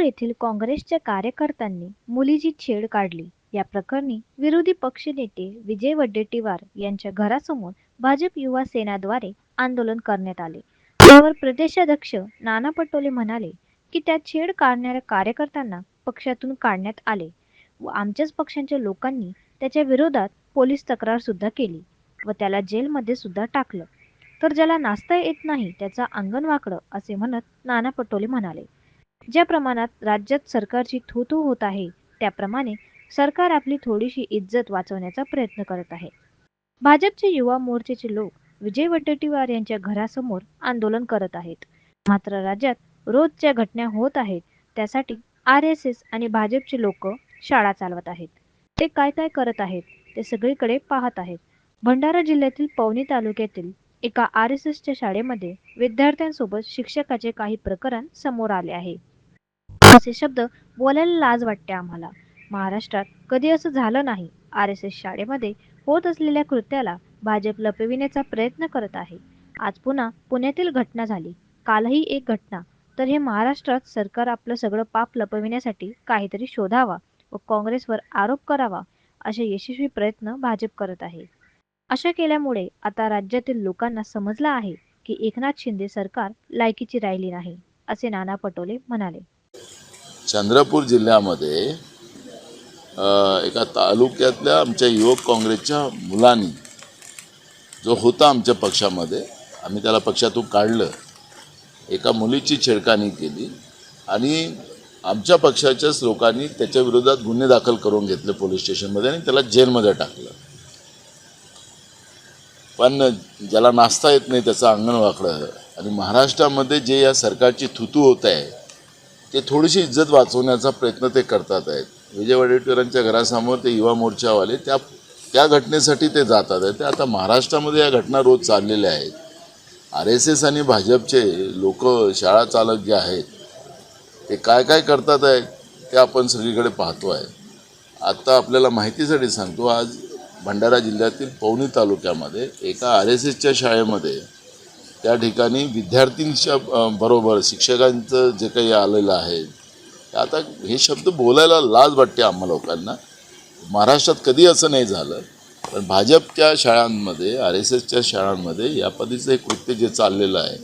येथील काँग्रेसच्या कार्यकर्त्यांनी मुलीची छेड काढली. या प्रकरणी विरोधी पक्षनेते विजय वडेट्टीवार यांच्या घरासमोर भाजप युवा सेनाद्वारे आंदोलन करण्यात आले. त्यावर प्रदेशाध्यक्ष नाना पटोले म्हणाले की त्या छेड काढणाऱ्या कार्यकर्त्यांना पक्षातून काढण्यात आले व आमच्याच पक्षांच्या लोकांनी त्याच्या विरोधात पोलीस तक्रार सुद्धा केली व त्याला जेलमध्ये सुद्धा टाकलं. तर ज्याला नाचता येत नाही त्याचा अंगण वाकडं असे म्हणत नाना पटोले म्हणाले. ज्या प्रमाणात राज्यात सरकारची थूथू होत आहे त्याप्रमाणे सरकार आपली थोडीशी इज्जत वाचवण्याचा प्रयत्न करत आहे. भाजपचे युवा मोर्चेचे लोक विजय वडेट्टीवार यांच्या घरासमोर आंदोलन करत आहेत. मात्र राज्यात रोज ज्या घटना होत आहेत त्यासाठी आर एस एस आणि भाजपचे लोक शाळा चालवत आहेत. ते काय काय करत आहेत ते सगळीकडे पाहत आहेत. भंडारा जिल्ह्यातील पवनी तालुक्यातील एका आर एस एसच्या शाळेमध्ये विद्यार्थ्यांसोबत शिक्षकाचे काही प्रकरण समोर आले आहे. असे शब्द बोलायला लाज वाटते आम्हाला. महाराष्ट्रात कधी असं झालं नाही. आर एस एस शाळेमध्ये होत असलेल्या कृत्याला भाजप लपविण्याचा प्रयत्न करत आहे. आज पुन्हा पुण्यातील घटना झाली. कालही एक घटना. तर हे महाराष्ट्रात सरकार आपलं सगळं पाप लपविण्यासाठी काहीतरी शोधावा व काँग्रेसवर आरोप करावा असे यशस्वी प्रयत्न भाजप करत आहे. अशा केल्यामुळे आता राज्यातील लोकांना समजलं आहे की एकनाथ शिंदे सरकार लायकीची राहिली नाही असे नाना पटोले म्हणाले. चंद्रपूर जिल्ह्यामध्ये एका तालुक्यातल्या आमच्या युवक काँग्रेसच्या मुलांनी जो होता आमच्या पक्षामध्ये आम्ही त्याला पक्षातून काढलं. एका मुलीची छेडखानी केली आणि आमच्या पक्षाच्याच लोकांनी त्याच्या विरोधात गुन्हे दाखल करून घेतले पोलीस स्टेशनमध्ये आणि त्याला जेलमध्ये टाकलं. पण ज्याला नाचता येत नाही त्याचं अंगण वाकडं. आणि महाराष्ट्रामध्ये जे या सरकारची थुतू होत आहे ते थोडीशी इज्जत वाचवण्याचा प्रयत्न ते करतात आहेत. विजय वडेट्टीवारांच्या घरासमोर ते युवा मोर्चावाले त्या त्या घटनेसाठी ते जातात आहेत. ते आता महाराष्ट्रामध्ये या घटना रोज चाललेल्या आहेत. आर एस एस आणि भाजपचे लोक शाळा चालक जे आहेत ते काय काय करतात आहेत ते आपण सगळीकडे पाहतो आहे आत्ता आपल्याला माहितीसाठी सांगतो आज भंडारा जिल्ह्यातील पवनी तालुक्यामध्ये एका आर एस एसच्या शाळेमध्ये त्या ठिकाणी विद्यार्थींच्या बरोबर शिक्षकांचं जे काही आलेलं आहे आता हे शब्द बोलायला लाज वाटते आम्हा लोकांना. महाराष्ट्रात कधी असं नाही झालं पण भाजपच्या शाळांमध्ये आर एस एसच्या शाळांमध्ये या पद्धतीचं हे कृत्य जे चाललेलं आहे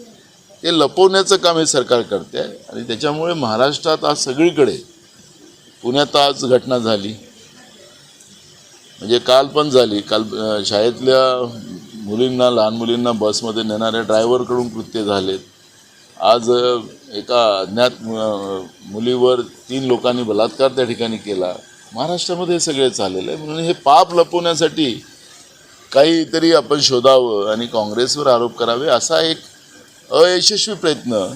ते लपवण्याचं काम हे सरकार करते आहे आणि त्याच्यामुळे महाराष्ट्रात आज सगळीकडे पुण्यात आज घटना झाली. म्हणजे काल पण झाली. काल शाळेतल्या मुलींना लहान मुलींना बसमध्ये नेणाऱ्या ड्रायव्हरकडून कृत्य झालेत. आज एका अज्ञात मुलीवर तीन लोकांनी बलात्कार त्या ठिकाणी केला. महाराष्ट्रामध्ये हे सगळे चाललेलं आहे. म्हणून हे पाप लपवण्यासाठी काहीतरी आपण शोधावं आणि काँग्रेसवर आरोप करावे असा एक अयशस्वी प्रयत्न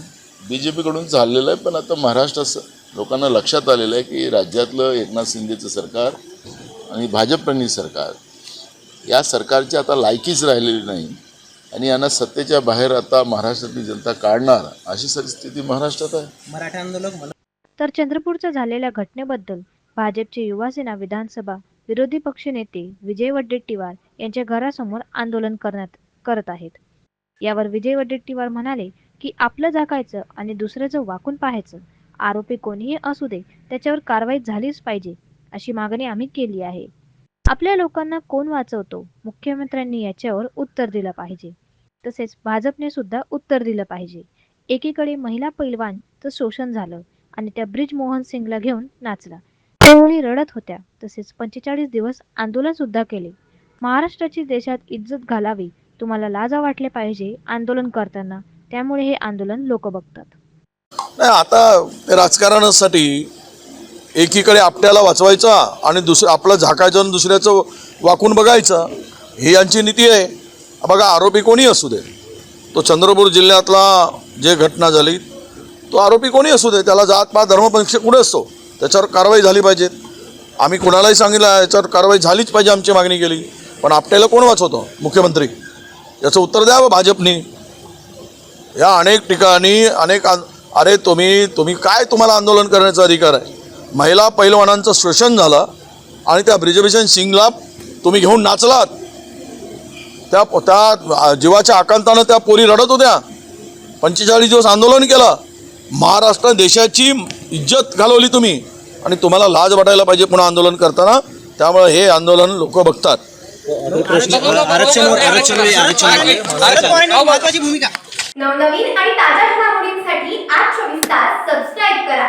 बी जे पीकडून चाललेला आहे. पण आता महाराष्ट्रात लोकांना लक्षात आलेलं आहे की राज्यातलं एकनाथ शिंदेचं सरकार आणि भाजपनी सरकार या सरकारची आता लायकीच राहिलेली नाही. आणि यांना सत्तेच्या बाहेर आता महाराष्ट्रातली जनता काढणार अशी परिस्थिती महाराष्ट्रात आहे. मराठा आंदोलक तर चंद्रपूरच्या झालेल्या घटनेबद्दल भाजपचे युवासेना विधानसभा विरोधी पक्षनेते विजय वडेट्टीवार यांच्या घरासमोर आंदोलन करण्यात करत आहेत. यावर विजय वडेट्टीवार म्हणाले की आपलं झाकायचं आणि दुसऱ्याचं वाकून पाहायचं. आरोपी कोणीही असू दे त्याच्यावर कारवाई झालीच पाहिजे अशी मागणी आम्ही केली आहे. आपल्या लोकांना कोण वाचवतो? मुख्यमंत्र्यांनी याच्यावर उत्तर दिलं पाहिजे. तसेच भाजपने सुद्धा उत्तर दिलं पाहिजे. एकीकडे महिला पैलवानचं शोषण झालं आणि त्या ब्रिज मोहन सिंगला घेऊन नाचला. त्यावेळी रडत होत्या? तसेच पंचेचाळीस दिवस आंदोलन सुद्धा केले. महाराष्ट्राची देशात इज्जत घालावी तुम्हाला लाजा वाटले पाहिजे आंदोलन करताना. त्यामुळे हे आंदोलन लोक बघतात. आता राजकारणासाठी एकीकडे आपल्याला वाचवायचा आणि दुसरं आपलं झाकायचं आणि दुसऱ्याचं वाकून बघायचं ही यांची नीती आहे. बघा आरोपी कोणी असू दे. तो चंद्रपूर जिल्ह्यातला जे घटना झाली तो आरोपी कोणी असू दे. त्याला जात पात धर्मपक्ष कुठे असतो? त्याच्यावर कारवाई झाली पाहिजे. आम्ही कुणालाही सांगितलं याच्यावर कारवाई झालीच पाहिजे आमची मागणी केली. पण आपल्याला कोण वाचवतो? मुख्यमंत्री. याचं उत्तर द्यावं भाजपनी. या अनेक ठिकाणी अनेक अरे तुम्ही तुम्ही काय तुम्हाला आंदोलन करण्याचा अधिकार आहे? महिला पैलवानांचं शोषण झालं आणि त्या ब्रिजभूषण सिंगला तुम्ही घेऊन नाचलात. त्या त्या जीवाच्या आकांतानं त्या पोरी रडत होत्या. पंचेचाळीस दिवस आंदोलन केलं. महाराष्ट्र देशाची इज्जत घालवली तुम्ही. आणि तुम्हाला लाज वाटायला पाहिजे पुन्हा आंदोलन करताना. त्यामुळे हे आंदोलन लोक बघतात. आरक्षण आरक्षण आरक्षण. महत्वाची भूमिका. नवनवीन आणि ताज्या घडामोडींसाठी आज चोवीस तास सबस्क्राईब करा.